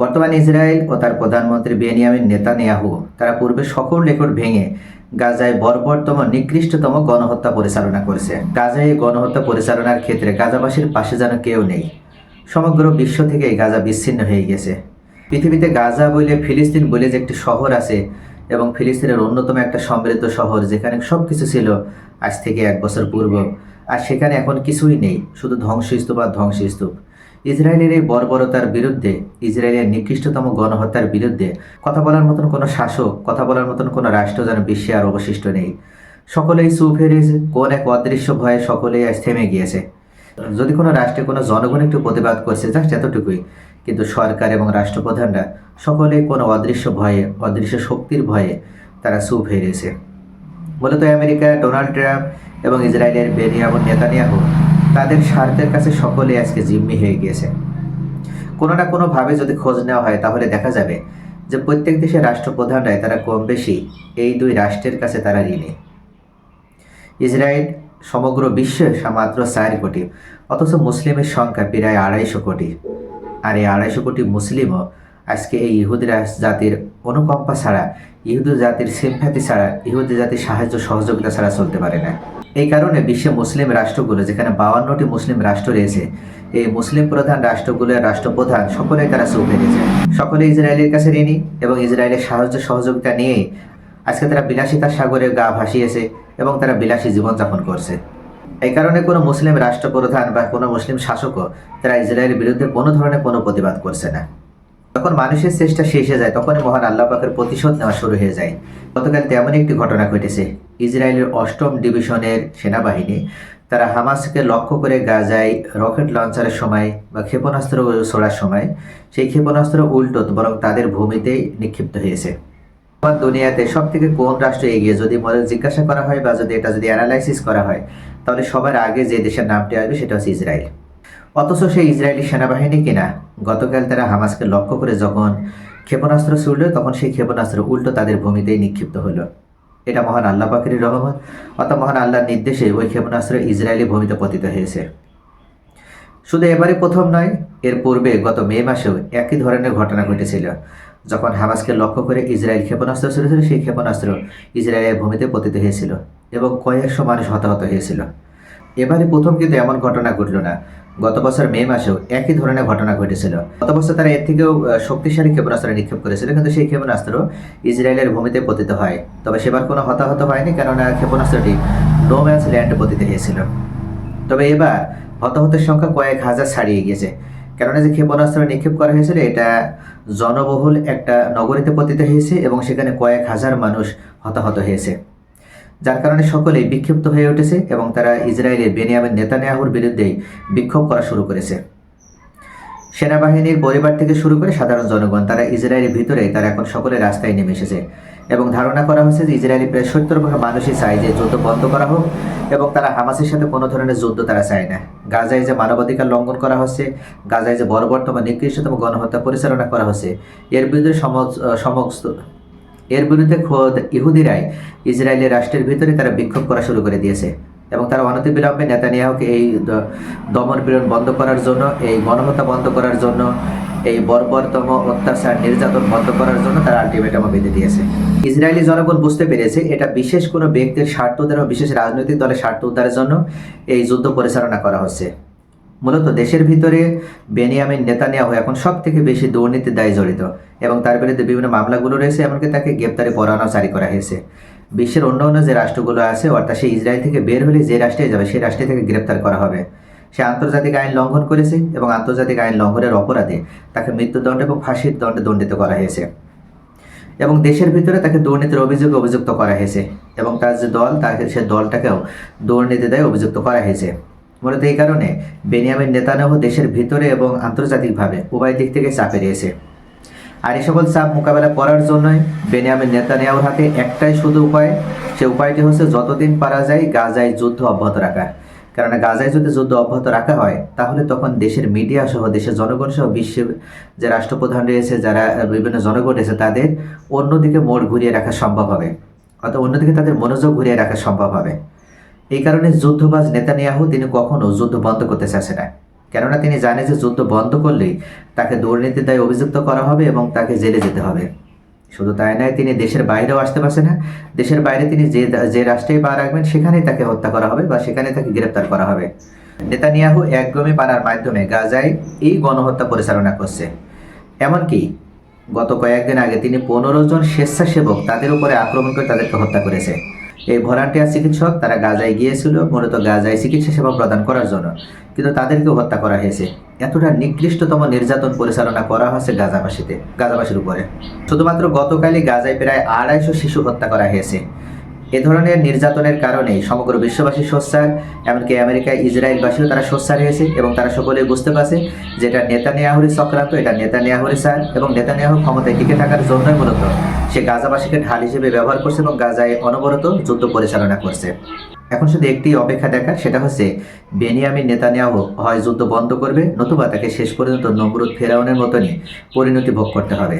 বর্তমান ইসরায়েল ও তার প্রধানমন্ত্রী বেনিয়ামিন নেতানিয়াহু, তারা পূর্বে সকল রেকর্ড ভেঙে গাজায় বর্বরতম, নিকৃষ্টতম গণহত্যা পরিচালনা করেছে। গাজায় এই গণহত্যা পরিচালনার ক্ষেত্রে গাজাবাসীর পাশে যেন কেউ নেই। সমগ্র বিশ্ব থেকে এই গাজা বিচ্ছিন্ন হয়ে গেছে। পৃথিবীতে গাজা বলে ফিলিস্তিন বলে যে একটি শহর আছে এবং ফিলিস্তিনের অন্যতম একটা সমৃদ্ধ শহর যেখানে সব কিছু ছিল আজ থেকে এক বছর পূর্ব, আর সেখানে এখন কিছুই নেই, শুধু ধ্বংসস্তূপ আর ধ্বংসস্তূপ। ইসরায়েলের এই বর্বরতার বিরুদ্ধে, ইসরায়েলের নিকৃষ্টতম গণহত্যার বিরুদ্ধে কথা বলার মতন কোনো শাসক, কথা বলার মতন কোনো রাষ্ট্র যেন বিশ্বে আর অবশিষ্ট নেই। সকলেই হেরেছে, কোন এক অদৃশ্য ভয়ে সকলেই আজ থেমে গিয়েছে। যদি কোনো রাষ্ট্রে কোনো জনগণ একটু প্রতিবাদ করছে জাস্ট এতটুকুই কিন্তু সরকার এবং রাষ্ট্রপ্রধানরা সকলে কোনো অদৃশ্য ভয়ে, অদৃশ্য শক্তির ভয়ে তারা চুপ হেরেছে। মূলত আমেরিকা, ডোনাল্ড ট্রাম্প এবং ইসরায়েলের বেনিয়ামন নেতানিয়াহু তাদের স্বার্থের কাছে সকলে আজকে জিম্মি হয়ে গিয়েছে। কোনো না কোনোভাবে যদি খোঁজ নেওয়া হয়, তাহলে দেখা যাবে যে প্রত্যেক দেশের রাষ্ট্রপ্রধানরাই তারা কম বেশি এই দুই রাষ্ট্রের কাছে তারা ঋণী। ইসরায়েল সমগ্র বিশ্বে মাত্র চার কোটি, অথচ মুসলিমের সংখ্যা প্রায় আড়াইশো কোটি। আর এই আড়াইশো কোটি মুসলিমও আজকে এই ইহুদি জাতির অনুকম্পা ছাড়া, ইহুদি জাতির সিম্প্যাথি ছাড়া, ইহুদি জাতির সাহায্য সহযোগিতা ছাড়া চলতে পারে না। এই কারণে বিশ্বে মুসলিম রাষ্ট্রগুলো, যেখানে বাউান্নটি মুসলিম রাষ্ট্র রয়েছে, এই মুসলিম প্রধান রাষ্ট্রগুলোর রাষ্ট্রপ্রধান সকলেই তারা চুপ হেরেছে সকলে ইসরায়েলের কাছে ঋণী এবং ইসরায়েলের সাহায্য সহযোগিতা নিয়েই আজকে তারা বিলাসিতার সাগরে গা ভাসিয়েছে এবং তারা বিলাসী জীবনযাপন করছে। এই কারণে কোনো মুসলিম রাষ্ট্রপ্রধান বা কোনো মুসলিম শাসকও তারা ইসরায়েলের বিরুদ্ধে কোনো ধরনের কোনো প্রতিবাদ করছে না। যখন মানুষের চেষ্টা শেষ হয়ে যায়, তখনই মহান আল্লাহ পাকের প্রতিশোধ নেওয়া শুরু হয়ে যায়। গতকাল তেমন একটি ঘটনা ঘটেছে। ইসরায়েলের অষ্টম ডিভিশনের সেনাবাহিনী, তারা হামাসকে লক্ষ্য করে গাজায় রকেট লঞ্চারের সময় বা ক্ষেপণাস্ত্র ছোড়ার সময়, সেই ক্ষেপণাস্ত্র উল্টো বরং তাদের ভূমিতেই নিক্ষিপ্ত হয়েছে। বর্তমান দুনিয়াতে সব থেকে কোন রাষ্ট্র এগিয়ে, যদি মনে জিজ্ঞাসা করা হয় বা যদি এটা যদি অ্যানালাইসিস করা হয়, তাহলে সবার আগে যে দেশের নামটি আসবে সেটা হচ্ছে ইসরায়েল। অথচ সেই ইসরায়েলি সেনাবাহিনী কিনা? গতকাল তারা হামাসকে লক্ষ্য করে যখন ক্ষেপণাস্ত্র ছুড়ল, তখন সেই ক্ষেপণাস্ত্র উল্টো তাদের ভূমিতেই নিক্ষিপ্ত হলো। এটা মহান আল্লাহ পাকের রহমত অত মহান আল্লাহর নির্দেশে ওই ক্ষেপণাস্ত্র ইসরায়েলি ভূমিতে পতিত হয়েছে। শুধু এবারে প্রথম নয়, এর পূর্বে গত মে মাসেও একই ধরনের ঘটনা ঘটেছিল। যখন হামাসকে লক্ষ্য করে ইসরায়েল ক্ষেপণাস্ত্র ছেড়েছিল সেই ক্ষেপণাস্ত্র ইসরায়েলের ভূমিতে পতিত হয়েছিল এবং কয়েকশো মানুষ হতাহত হয়েছিল। এবারে প্রথম কিন্তু এমন ঘটনা ঘটল না। গত বছর মে মাসেও একই ধরনের ঘটনা ঘটেছিল। গত বছর তারা এর থেকেও শক্তিশালী ক্ষেপণাস্ত্র নিক্ষেপ করেছিল, কিন্তু সেই ক্ষেপণাস্ত্র ইসরায়েলের ভূমিতে পতিত হয়। তবে সেবার কোনো হতাহত হয়নি, কেননা ক্ষেপণাস্ত্রটি নো ম্যাচ ল্যান্ড পতিত হয়েছিল। তবে এবার হতাহতের সংখ্যা কয়েক হাজার ছাড়িয়ে গিয়েছে। কেননা যে ক্ষেপণাস্ত্র নিক্ষেপ করা হয়েছিল, এটা জনবহুল একটা নগরীতে পতিত হয়েছে এবং সেখানে কয়েক হাজার মানুষ হতাহত হয়েছে। যার কারণে সকলেই বিক্ষিপ্ত হয়ে উঠেছে এবং তারা ইসরায়েলের বেনিয়ামের নেতানিয়াহুর বিরুদ্ধেই বিক্ষোভ করা শুরু করেছে। সেনাবাহিনীর পরিবার থেকে শুরু করে সাধারণ জনগণ, তারা ইসরায়েলের ভিতরে, তারা এখন সকলে রাস্তায় নেমে এসেছে। এবং ধারণা করা হচ্ছে যে ইসরায়েলি প্রায় সত্তর ভাগ মানুষই চায় যে যুদ্ধ বন্ধ করা হোক এবং তারা হামাসের সাথে কোনো ধরনের যুদ্ধ তারা চায় না। গাজায় যে মানবাধিকার লঙ্ঘন করা হচ্ছে, গাজায় যে বর্বরতম, নিকৃষ্টতম গণহত্যা পরিচালনা করা হচ্ছে, এর বিরুদ্ধে সমস্ত এর বিরুদ্ধে খোদ ইহুদিরাই ইসরায়েলের রাষ্ট্রের ভিতরে তারা বিক্ষোভ করা শুরু করে দিয়েছে এবং তারা অনতিবিলম্বে নেতানিয়াহুকে এই দমন পীড়ন বন্ধ করার জন্য, এই গণহত্যা বন্ধ করার জন্য, এই বর্বরতম অত্যাচার নির্যাতন বন্ধ করার জন্য তারা আলটিমেটাম বেঁধে দিয়েছে। ইসরায়েলি জনগণ বুঝতে পেরেছে এটা বিশেষ কোনো ব্যক্তির স্বার্থ উদ্ধার বিশেষ রাজনৈতিক দলের স্বার্থ উদ্ধারের জন্য এই যুদ্ধ পরিচালনা করা হচ্ছে। মূলত দেশের ভিতরে বেনিয়ামিন, নেতানিয়াহু এখন সব থেকে বেশি দুর্নীতির দায়ে জড়িত এবং তার বিরুদ্ধে বিভিন্ন মামলাগুলো রয়েছে, এমনকি তাকে গ্রেপ্তারি পরোয়ানা জারি করা হয়েছে। বিশ্বের অন্য অন্য যে রাষ্ট্রগুলো আছে, অর্থাৎ সে ইসরায়েল থেকে বের হলে যে রাষ্ট্রে যাবে, সেই রাষ্ট্রে থেকে গ্রেপ্তার করা হবে। সে আন্তর্জাতিক আইন লঙ্ঘন করেছে এবং আন্তর্জাতিক আইন লঙ্ঘনের অপরাধে তাকে মৃত্যুদণ্ড এবং ফাঁসির দণ্ডে দণ্ডিত করা হয়েছে। এবং দেশের ভিতরে তাকে দুর্নীতির অভিযোগে অভিযুক্ত করা হয়েছে এবং তার যে দল তাকে সে দলটাকেও দুর্নীতি দায় অভিযুক্ত করা হয়েছে। মূলত এই কারণে বেনিয়ামিন নেতানিয়াহু দেশের ভিতরে এবং আন্তর্জাতিকভাবে উভয় দিক থেকে চাপে রয়েছে আর এই সকল চাপ মোকাবেলা করার জন্যই বেনিয়ামিন নেতানিয়াহুর হাতে একটাই শুধু উপায়, সে উপায়টি হচ্ছে যতদিন পারা যায় গাজায় যুদ্ধ অব্যাহত রাখা। কারণ গাজায় যদি যুদ্ধ অব্যাহত রাখা হয়, তাহলে তখন দেশের মিডিয়া সহ দেশের জনগণ সহ বিশ্বের যে রাষ্ট্রপ্রধান রয়েছে, যারা বিভিন্ন জনগণ রয়েছে, তাদের অন্যদিকে মোড় ঘুরিয়ে রাখা সম্ভব হবে। অর্থাৎ অন্যদিকে তাদের মনোযোগ ঘুরিয়ে রাখা সম্ভব হবে। এই কারণে যুদ্ধবাজ নেতানিয়াহু তিনি কখনো যুদ্ধ বন্ধ করতে চাচ্ছে না। কেননা তিনি জানে যে যুদ্ধ বন্ধ করলেই তাকে দুর্নীতির দায়ে অভিযুক্ত করা হবে এবং তাকে জেলে যেতে হবে। শুধু তাই নয়, তিনি দেশের বাইরেও আসতে পারছে না। দেশের বাইরে তিনি যে যে রাষ্ট্রেই পা রাখবেন, সেখানেই তাকে হত্যা করা হবে বা সেখানে তাকে গ্রেপ্তার করা হবে। নেতানিয়াহু একগমি পানার মাধ্যমে গাজায় এই গণহত্যা পরিচালনা করছে। এমনকি গত কয়েকদিন আগে তিনি পনেরো জন স্বেচ্ছাসেবক তাদের উপরে আক্রমণ করে তাদেরকে হত্যা করেছে। এই ভলান্টিয়ার চিকিৎসক তারা গাজায় গিয়েছিল, মূলত গাজায় চিকিৎসা সেবা প্রদান করার জন্য। কিন্তু তাদেরকেও হত্যা করা হয়েছে। এতটা নিকৃষ্টতম নির্যাতন পরিচালনা করা হয়েছে গাজাবাসীতে গাজাবাসীর উপরে। শুধুমাত্র গতকালই গাজায় প্রায় আড়াইশো শিশু হত্যা করা হয়েছে। এ ধরনের নির্যাতনের কারণে সমগ্র বিশ্ববাসী সোচ্চার, এমনকি আমেরিকা ইসরায়েলবাসীও তারা সোচ্চার হয়েছে এবং তারা সকলেই বুঝতে পারছে যে এটা নেতানিয়াহুরি চক্রান্ত, এটা নেতানিয়াহুরি চাল এবং নেতানিয়াহু ক্ষমতায় টিকে থাকার জন্যই মূলত সে গাজাবাসীকে ঢাল হিসেবে ব্যবহার করছে এবং গাজায় অনবরত যুদ্ধ পরিচালনা করছে। এখন শুধু একটি অপেক্ষা দেখা, সেটা হচ্ছে বেনিয়ামিন নেতানিয়াহু হয় যুদ্ধ বন্ধ করবে, নতুবা তাকে শেষ পর্যন্ত নমরুদ ফেরাউনের মতনই পরিণতি ভোগ করতে হবে।